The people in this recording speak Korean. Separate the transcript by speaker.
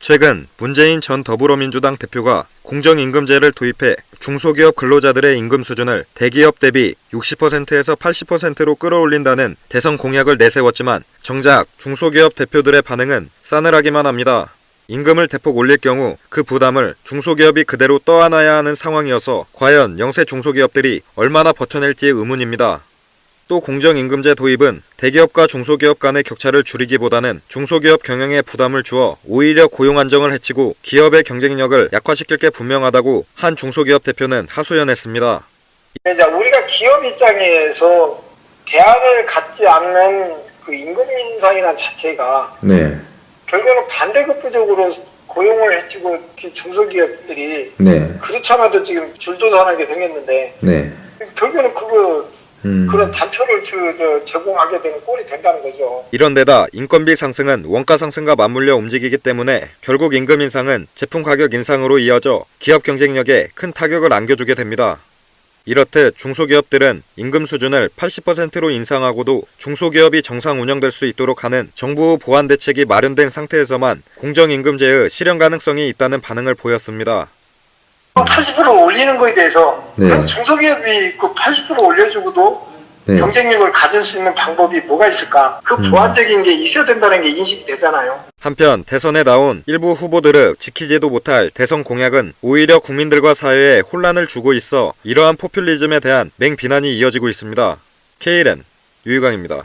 Speaker 1: 최근 문재인 전 더불어민주당 대표가 공정임금제를 도입해 중소기업 근로자들의 임금 수준을 대기업 대비 60%에서 80%로 끌어올린다는 대선 공약을 내세웠지만 정작 중소기업 대표들의 반응은 싸늘하기만 합니다. 임금을 대폭 올릴 경우 그 부담을 중소기업이 그대로 떠안아야 하는 상황이어서 과연 영세 중소기업들이 얼마나 버텨낼지 의문입니다. 또 공정임금제 도입은 대기업과 중소기업 간의 격차를 줄이기보다는 중소기업 경영에 부담을 주어 오히려 고용 안정을 해치고 기업의 경쟁력을 약화시킬 게 분명하다고 한 중소기업 대표는 하소연했습니다.
Speaker 2: 이제 우리가 기업 입장에서 대안을 갖지 않는 그 임금 인상이라는 자체가
Speaker 3: 네,
Speaker 2: 결국은 반대급부적으로 고용을 해치고 그 중소기업들이
Speaker 3: 네,
Speaker 2: 그렇잖아도 지금 줄도산하게 생겼는데
Speaker 3: 네.
Speaker 2: 결국은 그거
Speaker 3: 음,
Speaker 2: 그런 단초를 주, 저, 제공하게 되는 꼴이 된다는 거죠.
Speaker 1: 이런 데다 인건비 상승은 원가 상승과 맞물려 움직이기 때문에 결국 임금 인상은 제품 가격 인상으로 이어져 기업 경쟁력에 큰 타격을 안겨주게 됩니다. 이렇듯 중소기업들은 임금 수준을 80%로 인상하고도 중소기업이 정상 운영될 수 있도록 하는 정부 보완 대책이 마련된 상태에서만 공정임금제의 실현 가능성이 있다는 반응을 보였습니다.
Speaker 2: 80% 올리는 거에 대해서
Speaker 3: 네.
Speaker 2: 중소기업이 그 80% 올려주고도
Speaker 3: 네,
Speaker 2: 경쟁력을 가질 수 있는 방법이 뭐가 있을까? 그
Speaker 3: 음.
Speaker 2: 보완적인 게 있어야 된다는 게 인식이 되잖아요.
Speaker 1: 한편 대선에 나온 일부 후보들의 지키지도 못할 대선 공약은 오히려 국민들과 사회에 혼란을 주고 있어 이러한 포퓰리즘에 대한 맹비난이 이어지고 있습니다. KLN 유희광입니다.